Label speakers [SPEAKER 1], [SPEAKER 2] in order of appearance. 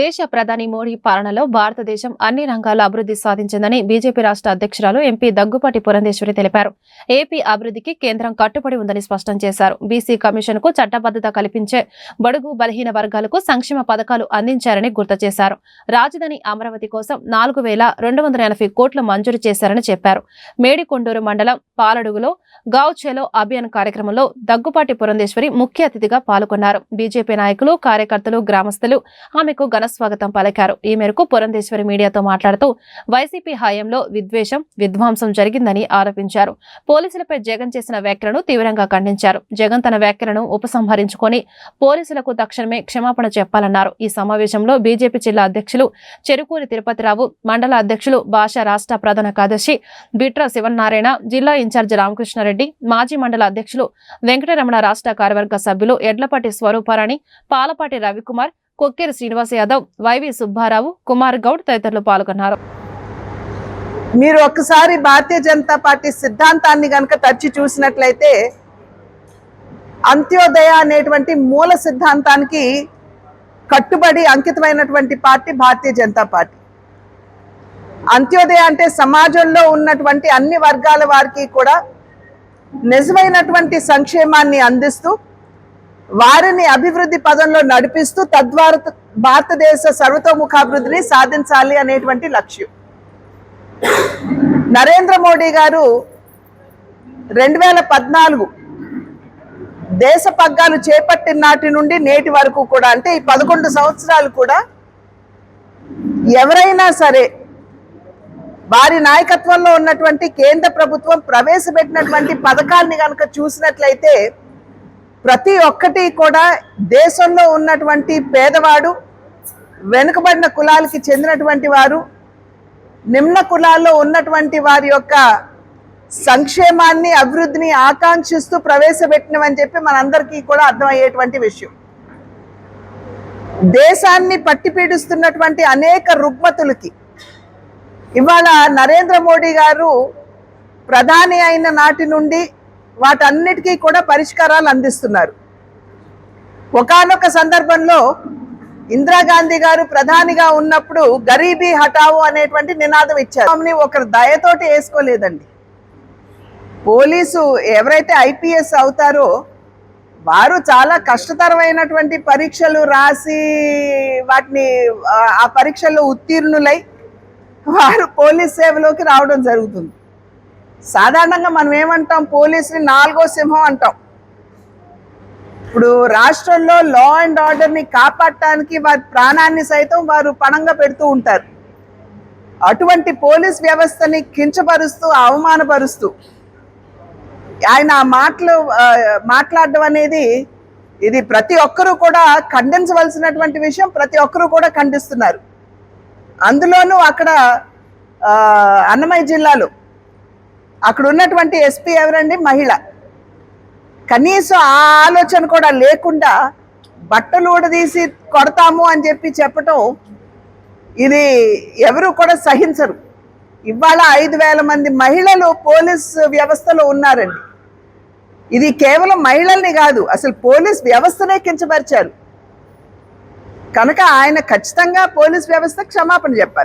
[SPEAKER 1] దేశ ప్రధాని మోడీ పాలనలో భారతదేశం అన్ని రంగాల్లో అభివృద్ధి సాధించిందని బీజేపీ రాష్ట్ర అధ్యక్షురాలు ఎంపీ దగ్గుపాటి పురంధేశ్వరి తెలిపారు. ఏపీ అభివృద్ధికి కేంద్రం కట్టుబడి ఉందని స్పష్టం చేశారు. బీసీ కమిషన్కు చట్టబద్దత కల్పించే బడుగు బలహీన వర్గాలకు సంక్షేమ పథకాలు అందించారని గుర్తు చేశారు. రాజధాని అమరావతి కోసం నాలుగు వేల రెండు వందల ఎనభై కోట్లు మంజూరు చేశారని చెప్పారు. మేడికొండూరు మండలం పాలడుగులో గావ్చేలో అభియాన్ కార్యక్రమంలో దగ్గుపాటి పురంధేశ్వరి ముఖ్య అతిథిగా పాల్గొన్నారు. బీజేపీ నాయకులు కార్యకర్తలు గ్రామస్తులు ఆమెకు ఘన స్వాగతం పలికారు. ఈ మేరకు పురంధేశ్వరి మీడియాతో మాట్లాడుతూ వైసీపీ హయాంలో విద్వేషం విధ్వంసం జరిగిందని ఆరోపించారు. పోలీసులపై జగన్ చేసిన వ్యాఖ్యలను తీవ్రంగా ఖండించారు. జగన్ తన వ్యాఖ్యలను ఉపసంహరించుకొని పోలీసులకు తక్షణమే క్షమాపణ చెప్పాలన్నారు. ఈ సమావేశంలో బీజేపీ జిల్లా అధ్యక్షులు చెరుకూరి తిరుపతిరావు మండల అధ్యక్షులు భాష రాష్ట్ర ప్రధాన కార్యదర్శి బిట్రా శివనారాయణ జిల్లా ఇన్ఛార్జ్ రామకృష్ణారెడ్డి మాజీ మండల అధ్యక్షులు వెంకటరమణ రాష్ట్ర కార్యవర్గ సభ్యులు ఎడ్లపాటి స్వరూపారాణి పాలపాటి రవికుమార్ కొక్కేరు శ్రీనివాస్ యాదవ్ వైవి సుబ్బారావు కుమార్ గౌడ్ తదితరులు పాల్గొన్నారు.
[SPEAKER 2] మీరు ఒక్కసారి భారతీయ జనతా పార్టీ సిద్ధాంతాన్ని కనుక తచ్చి చూసినట్లయితే అంత్యోదయ అనేటువంటి మూల సిద్ధాంతానికి కట్టుబడి అంకితమైనటువంటి పార్టీ భారతీయ జనతా పార్టీ. అంత్యోదయ అంటే సమాజంలో ఉన్నటువంటి అన్ని వర్గాల వారికి కూడా నిజమైనటువంటి సంక్షేమాన్ని అందిస్తూ వారిని అభివృద్ధి పదంలో నడిపిస్తూ తద్వారా భారతదేశ సర్వతోముఖాభివృద్ధిని సాధించాలి అనేటువంటి లక్ష్యం. నరేంద్ర మోడీ గారు రెండు వేల పద్నాలుగు దేశ పగ్గాలు చేపట్టిన నాటి నుండి నేటి వరకు కూడా అంటే ఈ పదకొండు సంవత్సరాలు కూడా ఎవరైనా సరే వారి నాయకత్వంలో ఉన్నటువంటి కేంద్ర ప్రభుత్వం ప్రవేశపెట్టినటువంటి పథకాల్ని కనుక చూసినట్లయితే ప్రతి ఒక్కటి కూడా దేశంలో ఉన్నటువంటి పేదవాడు వెనుకబడిన కులాలకి చెందినటువంటి వారు నిమ్న కులాల్లో ఉన్నటువంటి వారి యొక్క సంక్షేమాన్ని అభివృద్ధిని ఆకాంక్షిస్తూ ప్రవేశపెట్టినవని చెప్పి మనందరికీ కూడా అర్థమయ్యేటువంటి విషయం. దేశాన్ని పట్టిపీడిస్తున్నటువంటి అనేక రుగ్మతులకి ఇవాళ నరేంద్ర మోడీ గారు ప్రధాని అయిన నాటి నుండి వాటన్నిటికీ కూడా పరిష్కారాలు అందిస్తున్నారు. ఒకానొక సందర్భంలో ఇందిరాగాంధీ గారు ప్రధానిగా ఉన్నప్పుడు గరీబీ హటావు అనేటువంటి నినాదం ఇచ్చారు. ఆమెని ఒకరు దయతోటి వేసుకోలేదండి. పోలీసు ఎవరైతే ఐపీఎస్ అవుతారో వారు చాలా కష్టతరమైనటువంటి పరీక్షలు రాసి వాటిని ఆ పరీక్షల్లో ఉత్తీర్ణులై వారు పోలీస్ సేవలోకి రావడం జరుగుతుంది. సాధారణంగా మనం ఏమంటాం? పోలీసుని నాలుగో సింహం అంటాం. ఇప్పుడు రాష్ట్రంలో లా అండ్ ఆర్డర్ని కాపాడటానికి వారి ప్రాణాన్ని సైతం వారు పణంగా పెడుతూ ఉంటారు. అటువంటి పోలీస్ వ్యవస్థని కించపరుస్తూ అవమానపరుస్తూ ఆయన ఆ మాటలు మాట్లాడడం అనేది ఇది ప్రతి ఒక్కరూ కూడా ఖండించవలసినటువంటి విషయం ప్రతి ఒక్కరూ కూడా ఖండిస్తున్నారు. అందులోనూ అక్కడ అన్నమయ్య జిల్లాలో అక్కడ ఉన్నటువంటి ఎస్పీ ఎవరండి? మహిళ. కనీసం ఆ ఆలోచన కూడా లేకుండా బట్టలు ఊడదీసి కొడతాము అని చెప్పి చెప్పటం ఇది ఎవరు కూడా సహించరు. ఇవాళ ఐదు వేల మంది మహిళలు పోలీస్ వ్యవస్థలో ఉన్నారండి. ఇది కేవలం మహిళల్ని కాదు అసలు పోలీస్ వ్యవస్థనే కించపరిచారు. కనుక ఆయన ఖచ్చితంగా పోలీస్ వ్యవస్థ క్షమాపణ చెప్పాలి.